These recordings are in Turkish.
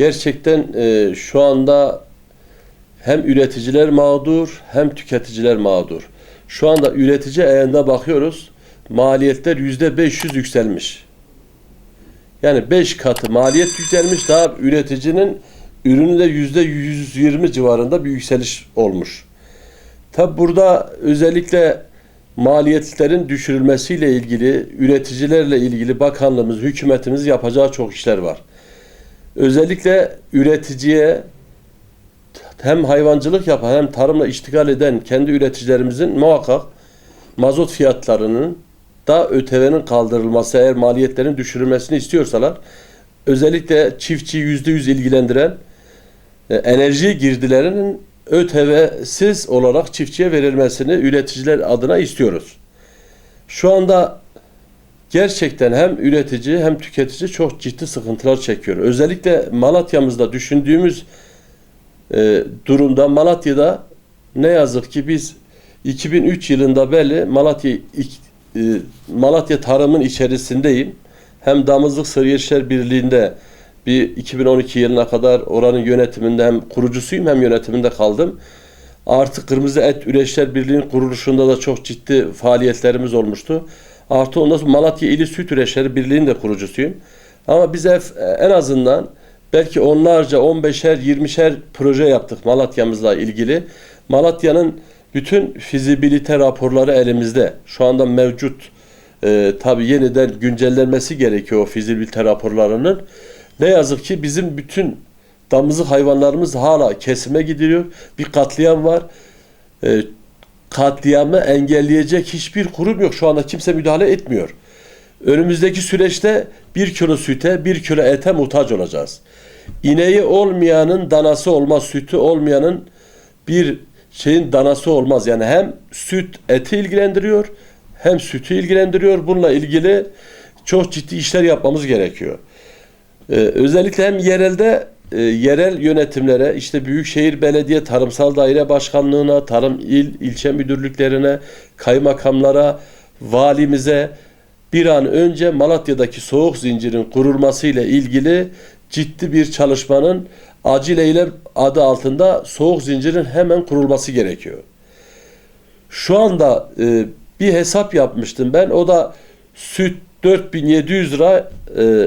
Gerçekten e, şu anda hem üreticiler mağdur hem tüketiciler mağdur. Şu anda üretici ayağında bakıyoruz maliyetler yüzde 500 yükselmiş. Yani 5 katı maliyet yükselmiş daha üreticinin ürünü de yüzde 120 civarında bir yükseliş olmuş. Tabi burada özellikle maliyetlerin düşürülmesiyle ilgili, üreticilerle ilgili bakanlığımız, hükümetimiz yapacağı çok işler var. Özellikle üreticiye hem hayvancılık yapan hem tarımla iştigal eden kendi üreticilerimizin muhakkak mazot fiyatlarının da ÖTV'nin kaldırılması eğer maliyetlerin düşürülmesini istiyorsalar özellikle çiftçi yüzde yüz ilgilendiren e, enerji girdilerinin ÖTV'siz olarak çiftçiye verilmesini üreticiler adına istiyoruz. Şu anda gerçekten hem üretici hem tüketici çok ciddi sıkıntılar çekiyor. Özellikle Malatya'mızda düşündüğümüz e, durumda Malatya'da ne yazık ki biz 2003 yılında belli Malatya e, Malatya tarımın içerisindeyim. Hem Damızlık Sığır Birliği'nde bir 2012 yılına kadar oranın yönetiminde hem kurucusuyum hem yönetiminde kaldım. Artı Kırmızı Et Üreticiler Birliği'nin kuruluşunda da çok ciddi faaliyetlerimiz olmuştu. Artı ondan sonra Malatya İli Süt Üreticileri Birliği'nin de kurucusuyum. Ama biz en azından belki onlarca, 15'er, 20'şer proje yaptık Malatya'mızla ilgili. Malatya'nın bütün fizibilite raporları elimizde. Şu anda mevcut. E, tabii yeniden güncellenmesi gerekiyor o fizibilite raporlarının. Ne yazık ki bizim bütün damızlık hayvanlarımız hala kesime gidiyor. Bir katliam var. E, katliamı engelleyecek hiçbir kurum yok. Şu anda kimse müdahale etmiyor. Önümüzdeki süreçte bir kilo süte, bir kilo ete muhtaç olacağız. İneği olmayanın danası olmaz, sütü olmayanın bir şeyin danası olmaz. Yani hem süt eti ilgilendiriyor hem sütü ilgilendiriyor. Bununla ilgili çok ciddi işler yapmamız gerekiyor. Ee, özellikle hem yerelde e, yerel yönetimlere işte Büyükşehir Belediye Tarımsal Daire Başkanlığına, Tarım İl ilçe müdürlüklerine, kaymakamlara, valimize bir an önce Malatya'daki soğuk zincirin kurulması ile ilgili ciddi bir çalışmanın acil eylem adı altında soğuk zincirin hemen kurulması gerekiyor. Şu anda e, bir hesap yapmıştım ben. O da süt 4700 lira e,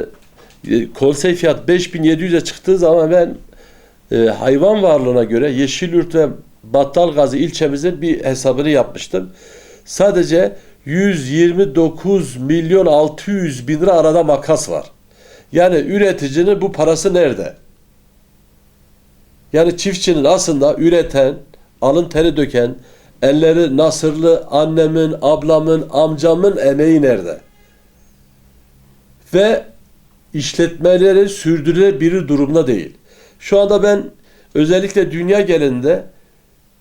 konsey fiyat 5700'e çıktığı zaman ben e, hayvan varlığına göre Yeşilyurt ve Battalgazi ilçemizin bir hesabını yapmıştım. Sadece 129 milyon 600 bin lira arada makas var. Yani üreticinin bu parası nerede? Yani çiftçinin aslında üreten, alın teri döken, elleri nasırlı annemin, ablamın, amcamın emeği nerede? Ve işletmeleri sürdürülebilir durumda değil. Şu anda ben özellikle dünya genelinde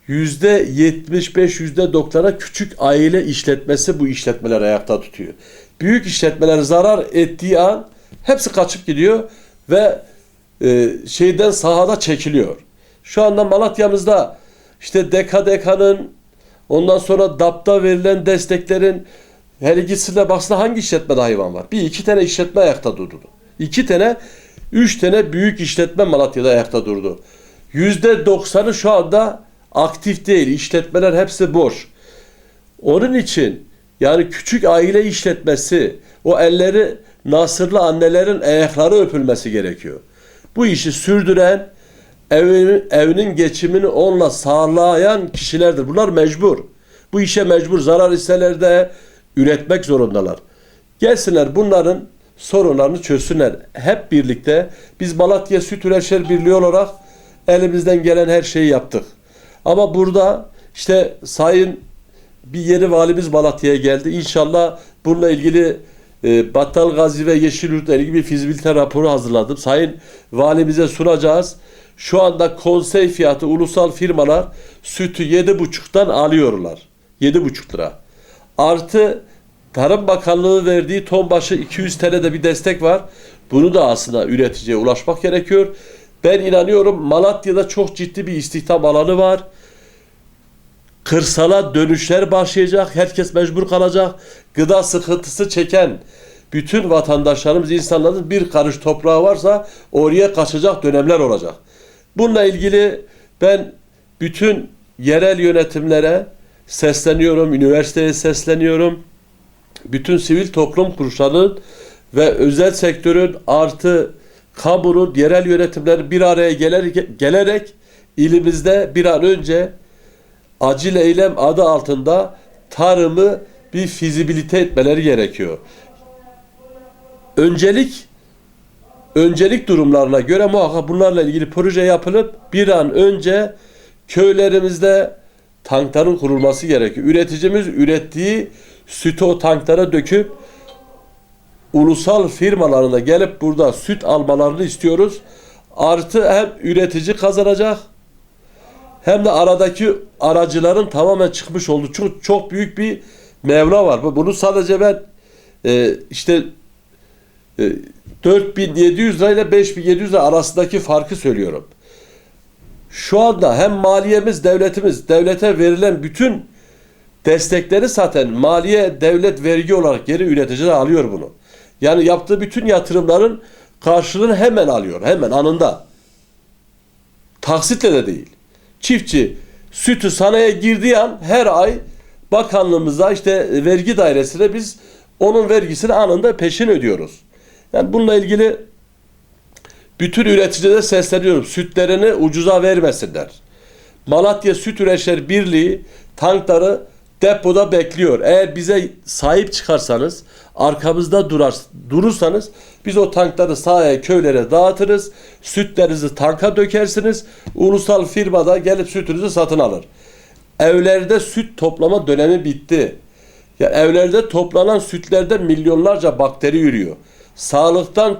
yüzde yetmiş yüzde 90'a küçük aile işletmesi bu işletmeler ayakta tutuyor. Büyük işletmeler zarar ettiği an hepsi kaçıp gidiyor ve e, şeyden sahada çekiliyor. Şu anda Malatya'mızda işte DKDK'nın ondan sonra DAP'ta verilen desteklerin her ikisine baksana hangi işletmede hayvan var? Bir iki tane işletme ayakta durdu. İki tane, üç tane büyük işletme Malatya'da ayakta durdu. Yüzde doksanı şu anda aktif değil. İşletmeler hepsi boş. Onun için yani küçük aile işletmesi o elleri nasırlı annelerin ayakları öpülmesi gerekiyor. Bu işi sürdüren evinin, evinin geçimini onunla sağlayan kişilerdir. Bunlar mecbur. Bu işe mecbur zarar isteler de üretmek zorundalar. Gelsinler bunların sorunlarını çözsünler. Hep birlikte biz Malatya Süt Üreticiler Birliği olarak elimizden gelen her şeyi yaptık. Ama burada işte sayın bir yeni valimiz Malatya'ya geldi. İnşallah bununla ilgili e, Battal Gazi ve Yeşilyurt'la ilgili bir fizibilite raporu hazırladım. Sayın valimize sunacağız. Şu anda konsey fiyatı ulusal firmalar sütü 7,5'tan alıyorlar. 7,5 lira. Artı Tarım Bakanlığı verdiği ton başı 200 TL'de bir destek var. Bunu da aslında üreticiye ulaşmak gerekiyor. Ben inanıyorum Malatya'da çok ciddi bir istihdam alanı var. Kırsala dönüşler başlayacak. Herkes mecbur kalacak. Gıda sıkıntısı çeken bütün vatandaşlarımız, insanların bir karış toprağı varsa oraya kaçacak dönemler olacak. Bununla ilgili ben bütün yerel yönetimlere sesleniyorum, üniversiteye sesleniyorum. Bütün sivil toplum kuruluşlarının ve özel sektörün artı kamunun yerel yönetimleri bir araya gelerek, gelerek ilimizde bir an önce acil eylem adı altında tarımı bir fizibilite etmeleri gerekiyor. Öncelik öncelik durumlarına göre muhakkak bunlarla ilgili proje yapılıp bir an önce köylerimizde tankların kurulması gerekiyor. Üreticimiz ürettiği sütü o tanklara döküp ulusal firmalarına gelip burada süt almalarını istiyoruz. Artı hem üretici kazanacak hem de aradaki aracıların tamamen çıkmış olduğu çok, çok büyük bir mevla var. Bu- Bunu sadece ben e, işte e, 4700 lira ile 5700 lira arasındaki farkı söylüyorum. Şu anda hem maliyemiz, devletimiz, devlete verilen bütün destekleri zaten maliye, devlet vergi olarak geri üreticiler alıyor bunu. Yani yaptığı bütün yatırımların karşılığını hemen alıyor. Hemen anında. Taksitle de değil. Çiftçi sütü sanayiye girdiği an her ay bakanlığımıza işte vergi dairesine biz onun vergisini anında peşin ödüyoruz. Yani bununla ilgili bütün üreticilere sesleniyorum. Sütlerini ucuza vermesinler. Malatya Süt Üreticiler Birliği tankları depoda bekliyor. Eğer bize sahip çıkarsanız, arkamızda durar, durursanız biz o tankları sahaya, köylere dağıtırız. Sütlerinizi tanka dökersiniz. Ulusal firmada gelip sütünüzü satın alır. Evlerde süt toplama dönemi bitti. Ya evlerde toplanan sütlerde milyonlarca bakteri yürüyor. Sağlıktan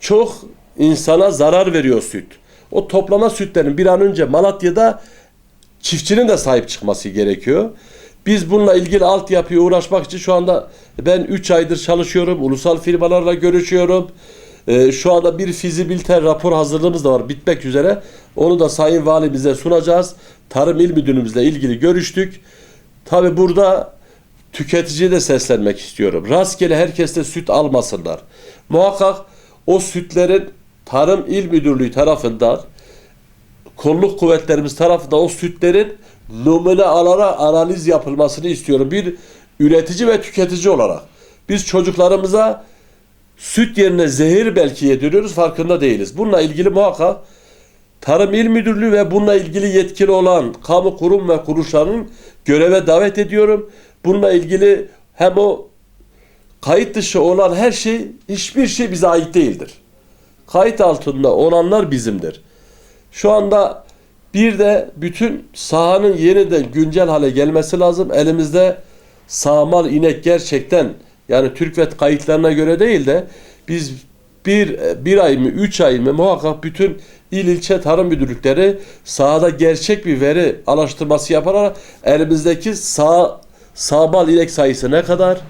çok insana zarar veriyor süt. O toplama sütlerin bir an önce Malatya'da çiftçinin de sahip çıkması gerekiyor. Biz bununla ilgili altyapıya uğraşmak için şu anda ben 3 aydır çalışıyorum. Ulusal firmalarla görüşüyorum. Ee, şu anda bir fizibilite rapor hazırlığımız da var bitmek üzere. Onu da Sayın Valimize sunacağız. Tarım İl Müdürümüzle ilgili görüştük. Tabi burada tüketiciye de seslenmek istiyorum. Rastgele herkes de süt almasınlar. Muhakkak o sütlerin Tarım İl Müdürlüğü tarafından kolluk kuvvetlerimiz tarafından o sütlerin numune alarak analiz yapılmasını istiyorum. Bir üretici ve tüketici olarak. Biz çocuklarımıza süt yerine zehir belki yediriyoruz farkında değiliz. Bununla ilgili muhakkak Tarım İl Müdürlüğü ve bununla ilgili yetkili olan kamu kurum ve kuruluşlarının göreve davet ediyorum. Bununla ilgili hem o kayıt dışı olan her şey hiçbir şey bize ait değildir. Kayıt altında olanlar bizimdir. Şu anda bir de bütün sahanın yeniden güncel hale gelmesi lazım. Elimizde sağmal inek gerçekten yani TÜRKVET kayıtlarına göre değil de biz bir, bir ay mı üç ay mı muhakkak bütün il ilçe tarım müdürlükleri sahada gerçek bir veri araştırması yaparak elimizdeki sağ, sağmal inek sayısı ne kadar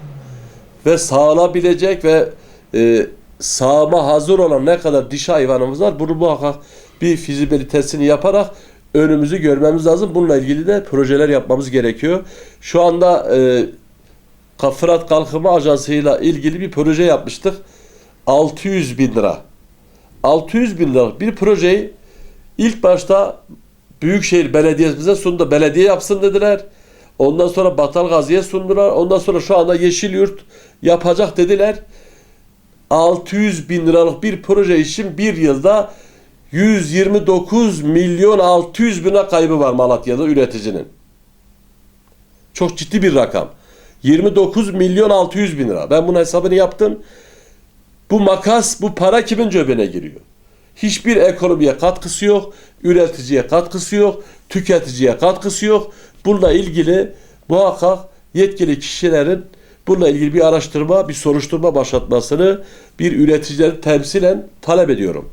ve sağlabilecek ve e, sağma hazır olan ne kadar dişi hayvanımız var bunu muhakkak bir fizibilitesini yaparak önümüzü görmemiz lazım. Bununla ilgili de projeler yapmamız gerekiyor. Şu anda e, Fırat Kalkınma Ajansı'yla ilgili bir proje yapmıştık. 600 bin lira. 600 bin lira bir projeyi ilk başta Büyükşehir Belediyesi'ne sundu. Belediye yapsın dediler. Ondan sonra Batalgazi'ye sundular. Ondan sonra şu anda Yeşilyurt yapacak dediler. 600 bin liralık bir proje için bir yılda 129 milyon 600 bine kaybı var Malatya'da üreticinin. Çok ciddi bir rakam. 29 milyon 600 bin lira. Ben bunun hesabını yaptım. Bu makas, bu para kimin cebine giriyor? Hiçbir ekonomiye katkısı yok, üreticiye katkısı yok, tüketiciye katkısı yok. Bununla ilgili muhakkak yetkili kişilerin bununla ilgili bir araştırma, bir soruşturma başlatmasını bir üreticileri temsilen talep ediyorum.